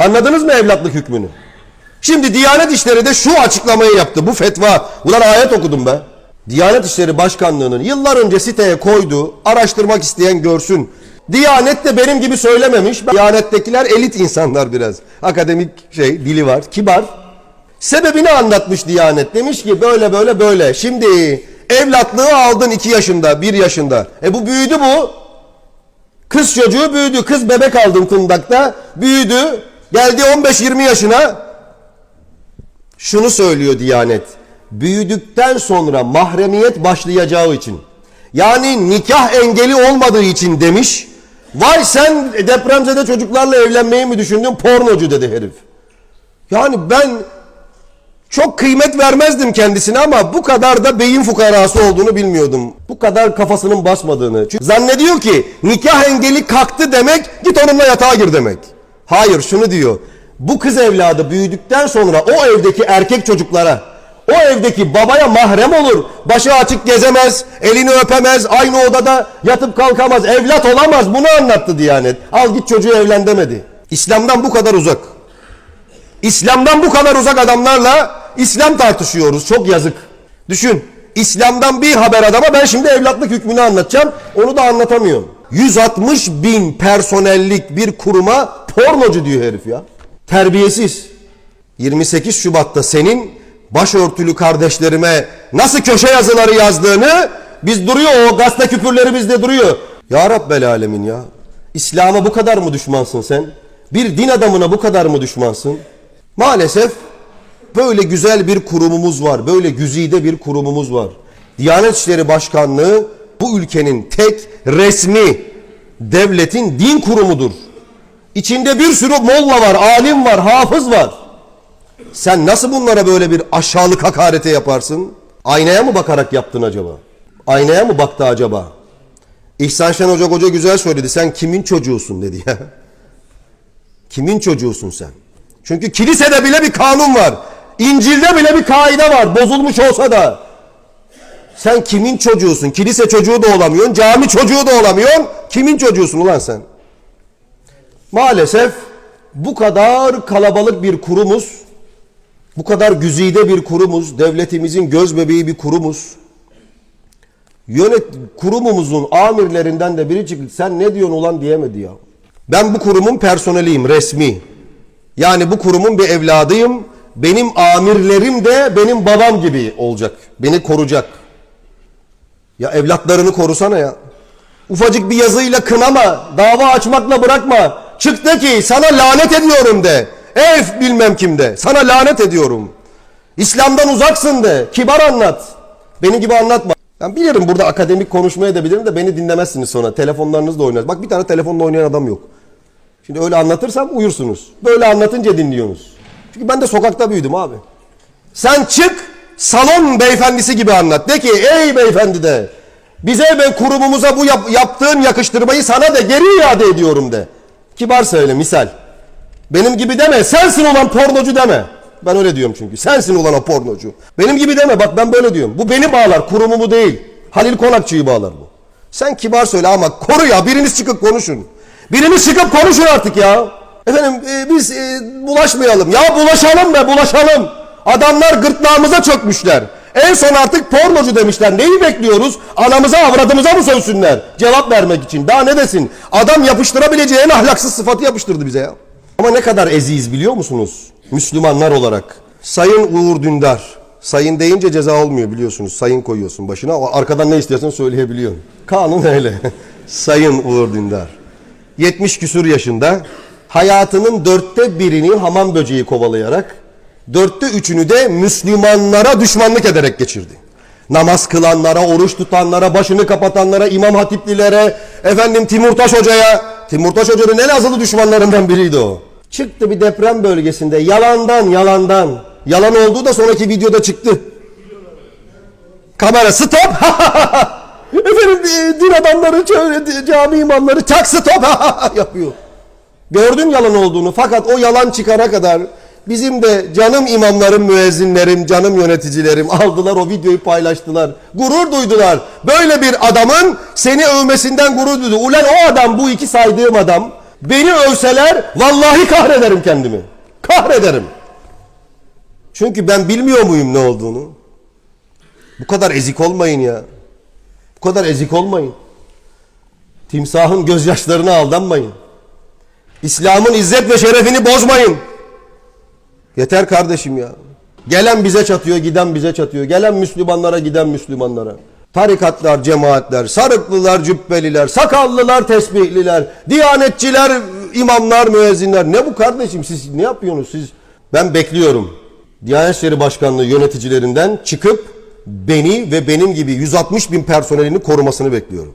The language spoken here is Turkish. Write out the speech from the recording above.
Anladınız mı evlatlık hükmünü? Şimdi Diyanet İşleri de şu açıklamayı yaptı. Bu fetva. Ulan ayet okudum be. Diyanet İşleri Başkanlığı'nın yıllar önce siteye koyduğu araştırmak isteyen görsün. Diyanet de benim gibi söylememiş. Diyanettekiler elit insanlar biraz. Akademik şey dili var. Kibar. Sebebini anlatmış Diyanet. Demiş ki böyle böyle böyle. Şimdi evlatlığı aldın 2 yaşında, 1 yaşında. E bu büyüdü bu. Kız çocuğu büyüdü. Kız bebek aldın kundakta. Büyüdü. Geldi 15-20 yaşına. Şunu söylüyor Diyanet. Büyüdükten sonra mahremiyet başlayacağı için. Yani nikah engeli olmadığı için demiş. Vay sen depremzede çocuklarla evlenmeyi mi düşündün? Pornocu dedi herif. Yani ben çok kıymet vermezdim kendisine ama bu kadar da beyin fukarası olduğunu bilmiyordum. Bu kadar kafasının basmadığını. Çünkü zannediyor ki nikah engeli kalktı demek git onunla yatağa gir demek. Hayır şunu diyor. Bu kız evladı büyüdükten sonra o evdeki erkek çocuklara o evdeki babaya mahrem olur. Başı açık gezemez, elini öpemez, aynı odada yatıp kalkamaz, evlat olamaz. Bunu anlattı Diyanet. Al git çocuğu evlen demedi. İslam'dan bu kadar uzak. İslam'dan bu kadar uzak adamlarla İslam tartışıyoruz. Çok yazık. Düşün. İslam'dan bir haber adama ben şimdi evlatlık hükmünü anlatacağım. Onu da anlatamıyorum. 160 bin personellik bir kuruma pornocu diyor herif ya. Terbiyesiz. 28 Şubat'ta senin başörtülü kardeşlerime nasıl köşe yazıları yazdığını biz duruyor o gazete küpürleri bizde duruyor. Ya Rabbel Alemin ya. İslam'a bu kadar mı düşmansın sen? Bir din adamına bu kadar mı düşmansın? Maalesef böyle güzel bir kurumumuz var. Böyle güzide bir kurumumuz var. Diyanet İşleri Başkanlığı bu ülkenin tek resmi devletin din kurumudur. İçinde bir sürü molla var, alim var, hafız var. Sen nasıl bunlara böyle bir aşağılık hakarete yaparsın? Aynaya mı bakarak yaptın acaba? Aynaya mı baktı acaba? İhsan Şen Hoca Hoca güzel söyledi. Sen kimin çocuğusun dedi ya. Kimin çocuğusun sen? Çünkü kilisede bile bir kanun var. İncil'de bile bir kaide var. Bozulmuş olsa da. Sen kimin çocuğusun? Kilise çocuğu da olamıyorsun. Cami çocuğu da olamıyorsun. Kimin çocuğusun ulan sen? Maalesef bu kadar kalabalık bir kurumuz, bu kadar güzide bir kurumuz, devletimizin göz bebeği bir kurumuz, yönet kurumumuzun amirlerinden de biri çıktı. Sen ne diyorsun ulan diyemedi ya. Ben bu kurumun personeliyim resmi. Yani bu kurumun bir evladıyım. Benim amirlerim de benim babam gibi olacak. Beni koruyacak. Ya evlatlarını korusana ya. Ufacık bir yazıyla kınama, dava açmakla bırakma. Çık de ki sana lanet ediyorum de. Ev bilmem kimde. Sana lanet ediyorum. İslam'dan uzaksın de. Kibar anlat. Benim gibi anlatma. Ben bilirim burada akademik konuşmaya da bilirim de beni dinlemezsiniz sonra. Telefonlarınızla oynar. Bak bir tane telefonla oynayan adam yok. Şimdi öyle anlatırsam uyursunuz. Böyle anlatınca dinliyorsunuz. Çünkü ben de sokakta büyüdüm abi. Sen çık salon beyefendisi gibi anlat. De ki ey beyefendi de bize ve kurumumuza bu yap- yaptığın yakıştırmayı sana da geri iade ediyorum de. Kibar söyle misal. Benim gibi deme sensin olan pornocu deme. Ben öyle diyorum çünkü. Sensin olan o pornocu. Benim gibi deme bak ben böyle diyorum. Bu beni bağlar kurumumu değil. Halil Konakçı'yı bağlar bu. Sen kibar söyle ama koru ya biriniz çıkıp konuşun. Biriniz çıkıp konuşun artık ya. Efendim e, biz e, bulaşmayalım. Ya bulaşalım be bulaşalım. Adamlar gırtlağımıza çökmüşler. En son artık pornocu demişler. Neyi bekliyoruz? Anamıza avradımıza mı sövsünler? Cevap vermek için. Daha ne desin? Adam yapıştırabileceği en ahlaksız sıfatı yapıştırdı bize ya. Ama ne kadar eziyiz biliyor musunuz? Müslümanlar olarak. Sayın Uğur Dündar. Sayın deyince ceza olmuyor biliyorsunuz. Sayın koyuyorsun başına. Arkadan ne istiyorsan söyleyebiliyorsun. Kanun öyle. Sayın Uğur Dündar. 70 küsur yaşında hayatının dörtte birini hamam böceği kovalayarak dörtte üçünü de Müslümanlara düşmanlık ederek geçirdi. Namaz kılanlara, oruç tutanlara, başını kapatanlara, İmam Hatiplilere, efendim Timurtaş Hoca'ya, Timurtaş Hoca'nın en azılı düşmanlarından biriydi o. Çıktı bir deprem bölgesinde yalandan yalandan. Yalan olduğu da sonraki videoda çıktı. Kamera stop. Efendim e, din adamları, şöyle, cami imamları çak stop yapıyor. Gördün yalan olduğunu fakat o yalan çıkana kadar bizim de canım imamlarım, müezzinlerim, canım yöneticilerim aldılar o videoyu paylaştılar. Gurur duydular. Böyle bir adamın seni övmesinden gurur duydu. Ulan o adam bu iki saydığım adam Beni övseler vallahi kahrederim kendimi. Kahrederim. Çünkü ben bilmiyor muyum ne olduğunu? Bu kadar ezik olmayın ya. Bu kadar ezik olmayın. Timsahın gözyaşlarına aldanmayın. İslam'ın izzet ve şerefini bozmayın. Yeter kardeşim ya. Gelen bize çatıyor, giden bize çatıyor. Gelen Müslümanlara, giden Müslümanlara. Tarikatlar, cemaatler, sarıklılar, cübbeliler, sakallılar, tesbihliler, diyanetçiler, imamlar, müezzinler. Ne bu kardeşim? Siz ne yapıyorsunuz siz? Ben bekliyorum. Diyanet İşleri Başkanlığı yöneticilerinden çıkıp beni ve benim gibi 160 bin personelini korumasını bekliyorum.